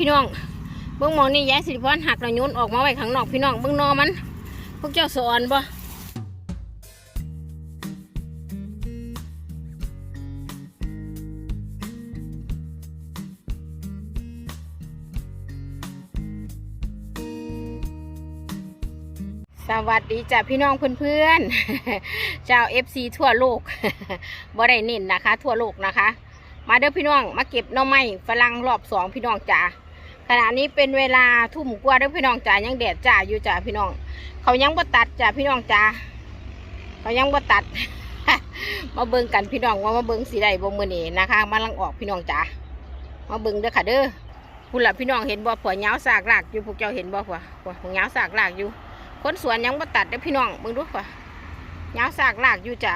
พี่น้องเบิ้งมองนี่ยายสิริพรหักระยุนออกมาไว้ข้างนอกพี่น้องเบิ้งนอมัน พวกเจ้าสอนบ่สวัสดีจ้ะพี่น้องเพื่อนๆเจ้า FC ทั่วโลกบ่ได้เน้นนะคะ ทั่วโลกนะคะ มาเด้อพี่น้อง มาเก็บหน่อไม้ฝรั่งรอบสองพี่น้องจ๋าขณะนี้เป็นเวลาทุ่มกว่าเด้อพี่น้องจ๋ายังแดดจ้าอยู่จ้าพี่น้อง เขายังบ่ตัดจ้าพี่น้องจ๋าเขายังบ่ตัด มาเบิ่งกันพี่น้องว่ามาเบิ่งสีใดบ่มือนี้นะคะมาลังออกพี่น้องจ๋ามาเบิ่งเด้อค่ะเด้อพุ่นล่ะพี่น้องเห็นบ่ผัวเงาสากลากอยู่พวกเจ้าเห็นบ่ผัวผัวเงาสากลากอยู่ คนสวนยังบ่ตัดเด้อพี่น้องเบิ่งดูผัวเงาสากลากอยู่จ้า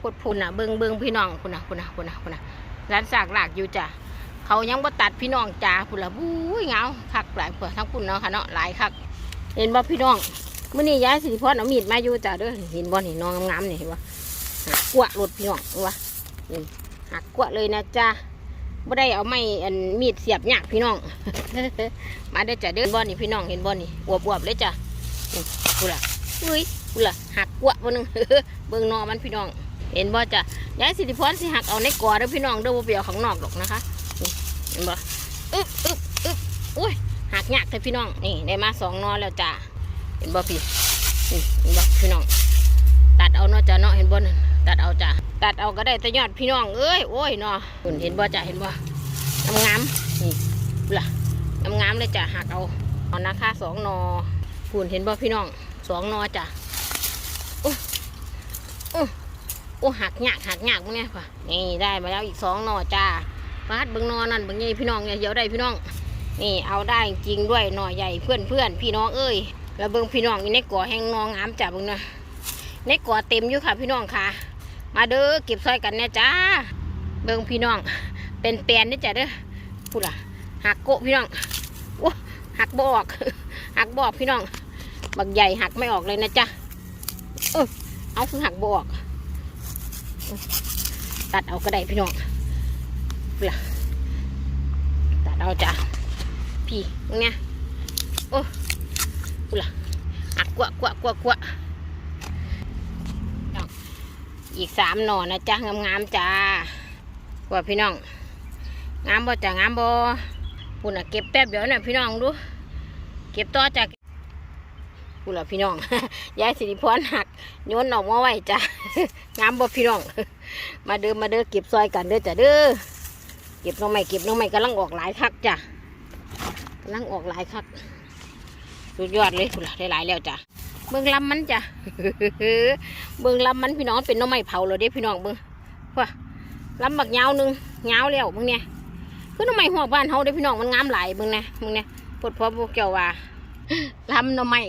พุดพุ่นน่ะเบิ่งเบิ่งพี่น้องพุ่นน่ะพุ่นน่ะพุ่นน่ะพุ่นน่ะ ร้านสากหลากอยู่จ้ะเขายังบ่ตัดพี่น้องจ้าพุ่นละบู้ยเงาคักหลายเผื่อทั้งพุ่นเนาะค่ะเนาะหลายคักเห็นบ่พี่น้องมื้อนี้ย้ายสิริพรเอามีดมาอยู่จ้ะเด้อเห็นบ่นี่น้องงามๆนี่เห็นบ่หักกวะรถพี่น้องเห็นบ่นี่หักกวะเลยนะจ้าบ่ได้เอาไม้อันมีดเสียบยากพี่น้อง มาเด้จ้ะเด้อบ่นี่พี่น้องเห็นบ่นี่อวบๆเลยจ้ะนี่พุ่นละอุ้ยพุ่นละหักกวะบ่นึงเบิ่งนอมันพี่น้อง เห็นบ่จ้ะยายสิริพรสิหักเอาในกอเด้อพี่น้องเด้อบ่เปียวข้างนอกหรอกนะคะเห็นบ่อึ๊บอึ๊บอึ๊บอุ้ยหักยากแต่พี่น้องนี่ได้มาสองนอแล้วจ้ะเห็นบ่พี่นี่เห็นบ่พี่น้อง ตัดเอาเนาะจ้ะเนาะเห็นบ่นั่นตัดเอาจ้ะตัดเอาก็ได้แต่ยอดพี่น้องเอ้ยโอ้ยเนาะคุณเห็นบ่จ้ะเห็นบ่งามๆนี่ล่ะงามๆเลยจ้ะหักเอาเอานะคะสองนอคุณเห็นบ่พี่น้องสองนอจ้ะอุ๊ยอุ๊ย โอ้หักหยากหักหยากมึงเนี่ยค่ะนี่ได้มาแล้วอีกสองหน่อจ้าฟาดเบิ้งนอนั่นเบิ้งใหญ่พี่น้องเนี่ยเดี๋ยวได้พี่น้อง นี่เอาได้จริงด้วยหน่อใหญ่เพื่อนเพื่อนพี่น้องเอ้ยแล้วเบิ้งพี่น้องอยู่ในก่อแห้งนองงามจ้าเบิ้งนะในก่อเต็มอยู่ค่ะพี่น้องค่ะ มาเด้อเก็บซอยกันเนี่ยจ้าเบิ้งพี่น้อง เป็นแปลนนี่จ้าเด้อพูดล่ะหักโกพี่น้องโอ้หักบอกหักบอกพี่น้องบักใหญ่หักไม่ออกเลยนะจ้าเออเอาคือหักบอก ตัดเอาก็ได้พี่น้องเปล่าตัดเอาจ้ะพี่ตรงเนี้ยโอ้เปล่าอักกวะกวกวะกวะน้องอีกสามหน่อนะจ้ะงามๆจ้ากว่าพี่น้องงามบ่จ้ะงามบ่ปุ่นอะเก็บแป๊บเดียวน่ะพี่น้องดู เก็บต่อจ้ะปุ่ นละพี่น้อง ยายสิริพรหักโยนออกมาไว้จ้ะงามบ่พี่น้อง มาเด้อมาเด้อเก็บซอยกันเด้อจ้ะเด้อ เก็บน้องใหม่เก็บน้องใหม่กำลังออกหลายคักจ้ะกำลังออกหลายคัก สุดยอดเลยพุ่นละได้หลายแล้วจ้ะ เบิ่งลำมันจ้ะ เบิ่งลำมันพี่น้องเป็นน้องใหม่เผาเลยเด้พี่น้องเบิ่งว่าลำบักยาวหนึงยาวแล้วเบิ่งเนี่ยคือน้องใหม่หัวบ้านเฮาเด้พี่น้องมันงามหลายเบิ่งเนี่ยเบิ่งเนี่ยพดพอพวกเจ้าว่า ลำน้องใหม่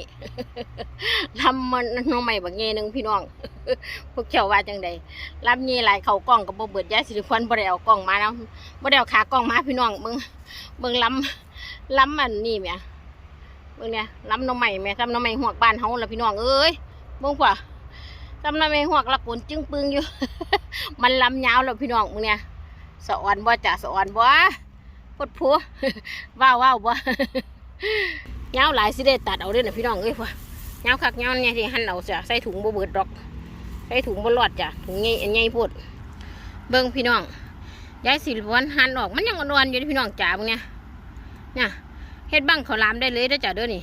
ลำมันน้องใหม่บักเงี้ยหนึงพี่น้อง พวกเจ้าว่าจังใดรับนี่หลายเขากล้องกับบ่เบิดยาสิริพรบ่ได้เอากล้องมาแล้วบ่ได้เอาขากล้องมาพี่น้องเบิ่งเบิ่งล้ำล้ำมันนี่แม่เบิ่งเนี่ยล้ำน้องใหม่แหม่ทำน้องใหม่หวกบ้านเฮาละพี่น้องเอ้ยเบิ่งพ่ทำน้องใหม่หวกละปนจึงปึงอยู่ มันล้ำยาวแล้วพี่น้องมึงเนี่ยสะอ่อนบ่จ้ะสะอ่อนบ่พดผัวว้าวว้าวบ่ ยาวหลายสิได้ตัดเอาเด้อน่ะพี่น้องเอ้ยพ่ยาวคักยาวเนี่ยที่หั่นเอาจ้ะใส่ถุงบ่เบิดดอก ใส่ถุงบนหลอดจ้ะถุงใหญ่ใหญ่พูดเบิ้งพี่น้องยายสิริวันหั่นออกมันยังอ่อนๆอยู่พี่น้องจ๋ามึงเนี่ยเนี่ยเฮ็ดบังข้าวหลามได้เลยเด้อจ้ะเด้อนี่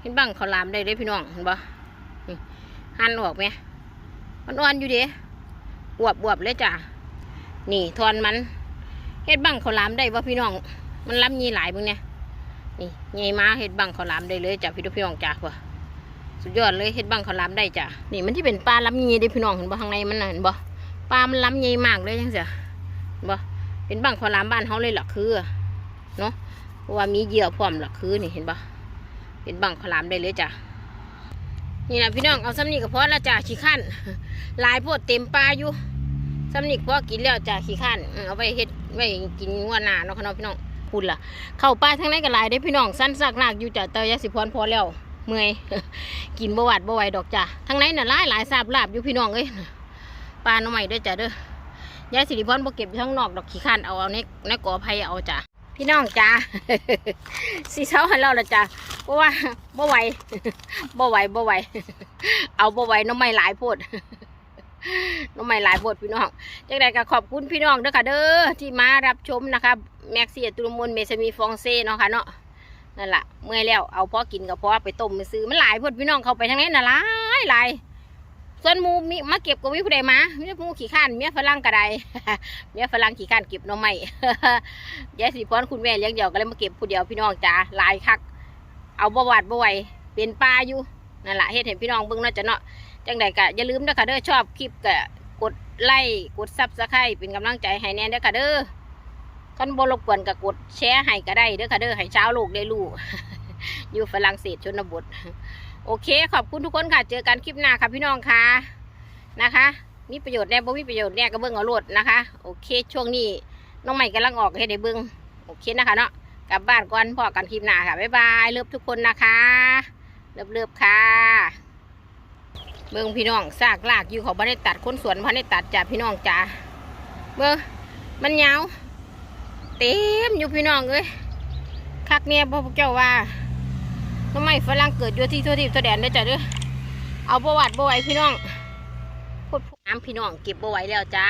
เฮ็ดบังข้าวหลามได้เลยพี่น้องเห็นบ่นี่นออกไหมมันอ่อนอยู่เด้อวบๆเลยจ้ะนี่ทอนมันเฮ็ดบังข้าวหลามได้บ่พี่น้อง มันล้ำยีหลายมึงเนี่ย นี่ใหญ่มาเฮ็ดบังข้าวหลามได้เลยจ้ะพี่พี่น้องจ๋าพ่อสุดยอดเลยเฮ็ดบังเขาวหล้ำได้จ้ะนี่มันที่เป็นปลาล้ำยีได้พี่น้องเห็นบ่ข้างในมันเห็นบ่ปลามันล้ำยีมากเลยจังเสียเห็นบ่เป็นบังเขาวหล้ำบ้านเฮาเลยหลักคือเนาะเพราะว่ามีเหยื่อพร้อมหลักคือนี่เห็นบ่เป็นบังเขาวหล้ำได้เลยจ้ะนี่นะพี่น้องเอาซ้ำนี่ก็พอแล้วจ้ะขี้ข้นลายโพดเต็มปลาอยู่ซ้ำนี่พอกินแล้วจ้ะขี้ข้นเอาไว้เฮ็ดไว้กินงัวหน้าเนาะค่ะเนาะพี่น้อง พูดล่ะ เข้าป่าทั้งนั้นก็หลายได้พี่น้องสั้นซากลากอยู่จ้ะเตยยาสิพรพอแล้ว เมื่อยกินบวัดบไหวดอกจ้ะทั้งไหนน่ะหลายหลายสาบลาบอยู่พี่น้องเอ้ยปลาหน่อใหม่ด้วยจ้ะเด้อยายสิริพรบ่เก็บทั้งนอกดอกขี้ข้านเอาเอาในในกอไผ่เอาจ้ะพี่น้องจ้าสีเช้าให้เราละจ้าเพราะว่าบ่ไหวบ่ไหวบ่ไหวเอาบ่ไหวน้องไม่หลายโพด น้องไม่หลายโพดพี่น้องจังใดก็ขอบคุณพี่น้องเด้อค่ะเด้อที่มารับชมนะคะแม็กซี่ตุลมนเมซามีฟองเซ่เนาะค่ะเนาะนั่นละเมื่อยแล้วเอาพอกินกับพอไปต้มไปซื้อมันหลายโพดพี่น้องเขาไปทางนี้น่ะหลายหลายส่วนมูมีมาเก็บก็มีผู้ใดมามีแต่หมูขี้ข้านเมียฝรั่งกระไดเมียฝรั่งขี้ข้านเก็บน้องไม้ยายสีพรคุณแม่เลี้ยงเดี่ยวก็เลยมาเก็บผู้เดียวพี่น้องจ้าหลายคัก เอาบวาดบไหวเป็นปลาอยู่นั่นแหละเฮ็ดเห็นพี่น้องเบิ่งเนาจะเนาะ จังใดก็อย่าลืมนะคะเด้อชอบคลิปก็กดไลค์กดซับสไครต์เป็นกำลังใจให้แน่เด้อค่ะเด้อคันบ่รบกวนก็กดแชร์ให้ก็ได้เด้อค่ะเด้อให้ชาวโลกได้รู้อยู่ฝรั่งเศสชนบท โอเค ขอบคุณทุกคนค่ะ เจอกันคลิปหน้าค่ะพี่น้องค่ะนะคะ มีประโยชน์แน่บ่มีประโยชน์แน่ก็เบิ่งเอาโลดนะคะ โอเค ช่วงนี้น้องใหม่กำลังออกให้ได้เบิ่งโอเคนะคะเนาะกลับบ้านก่อนพอกันคลิปหน้าค่ะบ๊ายบายเลิฟทุกคนนะคะเลิฟเลิฟค่ะ เบิ่งพี่น้องซากลากอยู่เขาบ้านได้ตัดคนสวนบ้านได้ตัดจ้าพี่น้องจ้าเบิ้งมันยาวเต็มอยู่พี่น้องเอ้ยคักเนี่ยพ่อพวกเจ้าว่าทำไมฝรั่งเกิดอยู่ที่ทั่วทิพย์ทั่วแดนได้จ้ะเด้อเอาประวัติบ่ไหวพี่น้องพูดน้ำพี่น้องเก็บบ่ไหวแล้วจ้า